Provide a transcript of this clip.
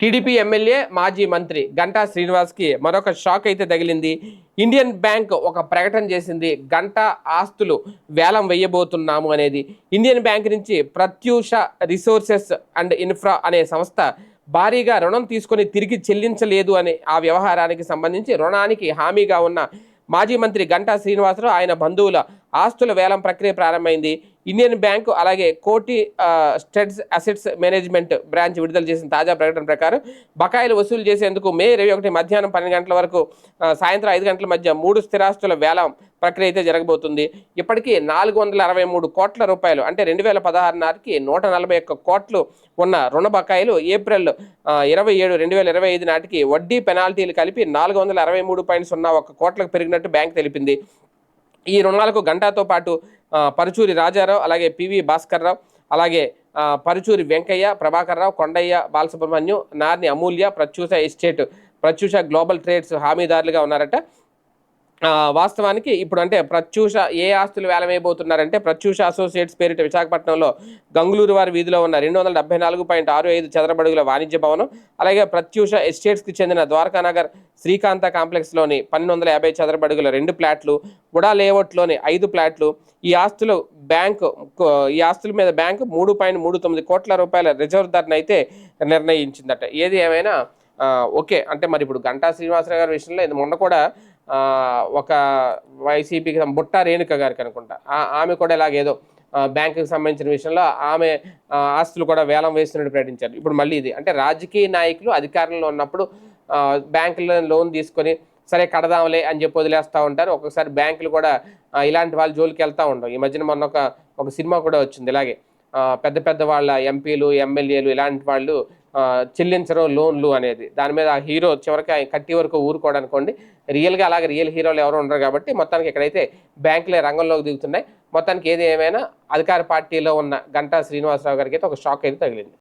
TDP MLA మాజీ మంత్రి గంటా శ్రీనివాస్కి మరొక షాక్ అయితే తగిలింది. ఇండియన్ బ్యాంక్ ఒక ప్రకటన చేసింది. గంటా ఆస్తులు వేలం వేయబోతున్నాము అనేది. ఇండియన్ బ్యాంక్ నుంచి ప్రత్యూష రిసోర్సెస్ అండ్ ఇన్ఫ్రా అనే సంస్థ భారీగా రుణం తీసుకొని తిరిగి చెల్లించలేదు అనే ఆ వ్యవహారానికి సంబంధించి రుణానికి హామీగా ఉన్న మాజీ మంత్రి గంటా శ్రీనివాసరావు ఆయన బంధువుల ఆస్తుల వేలం ప్రక్రియ ప్రారంభమైంది. ఇండియన్ బ్యాంకు అలాగే కోటి స్టెడ్స్ అసెట్స్ మేనేజ్మెంట్ బ్రాంచ్ విడుదల చేసిన తాజా ప్రకటన ప్రకారం బకాయిలు వసూలు చేసేందుకు మే ఇరవై ఒకటి మధ్యాహ్నం పన్నెండు గంటల వరకు సాయంత్రం ఐదు గంటల మధ్య మూడు స్థిరాస్తుల వేలం ప్రక్రియ అయితే జరగబోతుంది. ఇప్పటికీ నాలుగు వందల అరవై మూడు కోట్ల రూపాయలు అంటే రెండు వేల పదహారు నాటికి నూట నలభై ఒక్క కోట్లు ఉన్న రుణ బకాయిలు ఏప్రిల్ ఇరవై ఏడు రెండు వేల ఇరవై ఐదు నాటికి వడ్డీ పెనాల్టీలు కలిపి నాలుగు వందల అరవై మూడు పాయింట్ సున్నా ఒక్క కోట్లకు పెరిగినట్టు బ్యాంక్ తెలిపింది. ఈ రుణాలకు గంటాతో పాటు పరుచూరి రాజారావు అలాగే పివి భాస్కర్రావు అలాగే Paruchuri Venkaiah Prabhakar Rao Kondaiah Balasubrahmanyam Narni Amulya Pratyusha estate Pratyusha global trades హామీదారులుగా ఉన్నారట. వాస్తవానికి ఇప్పుడు అంటే ప్రత్యూష ఏ ఆస్తులు వేలమైపోతున్నారంటే ప్రత్యూష అసోసియేట్స్ పేరిట విశాఖపట్నంలో గంగులూరు వారి వీధిలో ఉన్న రెండు వందల డెబ్బై నాలుగు పాయింట్ ఆరు ఐదు చదరబడుగుల వాణిజ్య భవనం అలాగే ప్రత్యూష ఎస్టేట్స్కి చెందిన ద్వారకానగర్ శ్రీకాంత కాంప్లెక్స్లోని పన్నెండు వందల యాభై చదరబడుగుల రెండు ప్లాట్లు కూడా లేఅవుట్లోని ఐదు ప్లాట్లు ఈ ఆస్తులు బ్యాంకు కో- ఈ ఆస్తుల మీద బ్యాంకు మూడు పాయింట్ మూడు తొమ్మిది కోట్ల రూపాయల రిజర్వ్ ధరను అయితే నిర్ణయించిందట. ఏది ఏమైనా ఓకే. అంటే మరి ఇప్పుడు గంటా శ్రీనివాసరావు గారి విషయంలో ఇది మొన్న కూడా ఒక వైసీపీకి బుట్ట రేణుక గారికి అనుకుంటా. ఆమె కూడా ఇలాగేదో బ్యాంకుకి సంబంధించిన విషయంలో ఆమె ఆస్తులు కూడా వేలం వేస్తున్నట్టు ప్రకటించారు. ఇప్పుడు మళ్ళీ ఇది. అంటే రాజకీయ నాయకులు అధికారంలో ఉన్నప్పుడు బ్యాంకులో లోన్ తీసుకొని సరే కడదాంలే అని చెప్పి వదిలేస్తూ ఉంటారు. ఒక్కొక్కసారి బ్యాంకులు కూడా ఇలాంటి వాళ్ళ జోలికి వెళ్తూ ఉంటాం ఈ మధ్యన మొన్న ఒక ఒక సినిమా కూడా వచ్చింది. ఇలాగే పెద్ద పెద్ద వాళ్ళ ఎంపీలు ఎమ్మెల్యేలు ఇలాంటి వాళ్ళు చెల్లించరు లోన్లు అనేది. దాని మీద ఆ హీరో చివరికి ఆయన కట్టి వరకు ఊరుకోవడానుకోండి రియల్గా అలాగే రియల్ హీరోలు ఎవరు ఉండరు కాబట్టి మొత్తానికి ఇక్కడైతే బ్యాంకులే రంగంలోకి దిగుతున్నాయి. మొత్తానికి ఏది ఏమైనా అధికార పార్టీలో ఉన్న గంటా శ్రీనివాసరావు గారికి అయితే ఒక షాక్ అయితే తగిలింది.